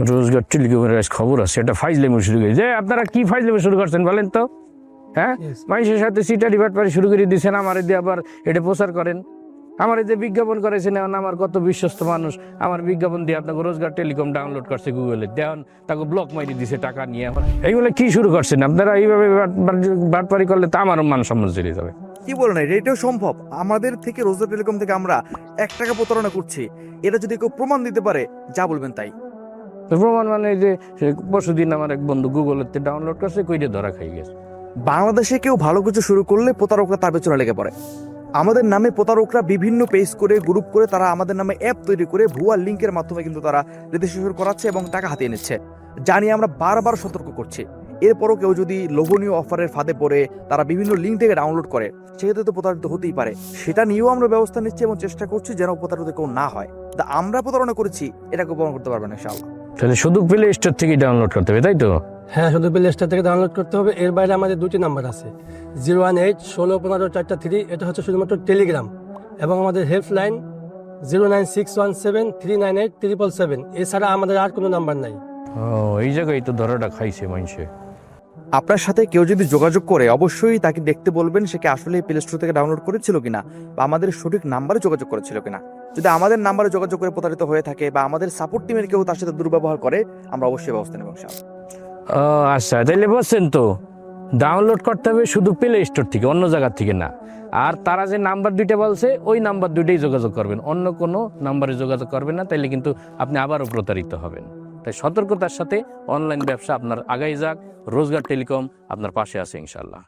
রোজগার আজ খবর আছে এটা ফাইজ ফাইজলেমি শুরু করে যে আপনারা কি ফাইজলেমি শুরু করছেন বলেন তো? হ্যাঁ? মানুষের সাথে সিটারি বাটপারি শুরু করে দিয়েছেন আমার দিয়ে আবার এটা প্রচার করেন। আমার এই যে বিজ্ঞাপন করেছেন এখন আমার কত বিশ্বস্ত মানুষ আমার বিজ্ঞাপন দিয়ে আপনাকে রোজগার টেলিকম ডাউনলোড করছে গুগলে দেন তাকে ব্লক মারি দিছে টাকা নিয়ে। এখন এইগুলো কি শুরু করছেন? আপনারা এইভাবে বাট- বাট- বাটপারি করলে তো আমারও মান সম্মান চলে যাবে। কি বলেন এটাও সম্ভব। আমাদের থেকে রোজগার টেলিকম থেকে আমরা এক টাকা প্রতারণা করছি। এটা যদি কেউ প্রমাণ দিতে পারে যা বলবেন তাই। প্রমাণ মানে যে পরশু দিন আমার এক বন্ধু গুগলেতে ডাউনলোড করছে কইটা ধরা খাই গেছে। বাংলাদেশে কেউ ভালো কিছু শুরু করলে প্রতারকরা তার পেছনে লেগে পড়ে। আমাদের নামে প্রতারকরা বিভিন্ন পেজ করে গ্রুপ করে, তারা আমাদের নামে অ্যাপ তৈরি করে, ভুয়া লিঙ্কের মাধ্যমে কিন্তু তারা রেজিস্ট্রেশন করাচ্ছে এবং টাকা হাতিয়ে নিচ্ছে জানি আমরা বারবার সতর্ক করছি। এরপরও কেউ যদি লোভনীয় অফারের ফাঁদে পড়ে, তারা বিভিন্ন লিঙ্ক থেকে ডাউনলোড করে, সেক্ষেত্রে তো প্রতারিত হতেই পারে। সেটা নিয়েও আমরা ব্যবস্থা নিচ্ছি এবং চেষ্টা করছি যেন প্রতারিত কেউ না হয়। তা আমরা প্রতারণা করেছি, এটাকে প্রমাণ করতে পারবেন ইনশাআল্লাহ। তাহলে শুধু প্লে স্টোর থেকে ডাউনলোড করতে হবে তাই তো? হ্যাঁ শুধু প্লে স্টোর থেকে ডাউনলোড করতে হবে। এর বাইরে আমাদের দুটি নাম্বার আছে। জিরো ওয়ান এইট ষোলো পনেরো চারটা থ্রি এটা হচ্ছে শুধুমাত্র টেলিগ্রাম এবং আমাদের helpline zero nine six one seven three nine eight triple seven এছাড়া আমাদের আর কোনো নাম্বার নাই। ও এই জায়গায় তো ধরাটা খাইছে মানুষে। আপনার সাথে কেউ যদি যোগাযোগ করে, অবশ্যই তাকে দেখতে বলবেন সে কি আসলে প্লে স্টোর থেকে ডাউনলোড করেছিল কিনা, বা আমাদের সঠিক নাম্বারে যোগাযোগ করেছিল কিনা। যদি আমাদের নাম্বারে যোগাযোগ করে প্রতারিত হয়ে থাকে, বা আমাদের সাপোর্ট টিমের কেউ তার সাথে দুর্ব্যবহার করে, আমরা অবশ্যই ব্যবস্থা নেব। ও আচ্ছা তাহলে বলছেন তো ডাউনলোড করতে হবে শুধু প্লে স্টোর থেকে, অন্য জায়গার থেকে না। আর তারা যে নাম্বার দুইটা বলছে, ওই নাম্বার দুইটাই যোগাযোগ করবেন। অন্য কোনো নাম্বারে যোগাযোগ করবেন না, তাইলে কিন্তু আপনি আবারও প্রতারিত হবেন। তাই সতর্কতার সাথে অনলাইন ব্যবসা আপনার আগাই যাক রোজগার টেলিকম আপনার পাশে আছে ইনশাল্লাহ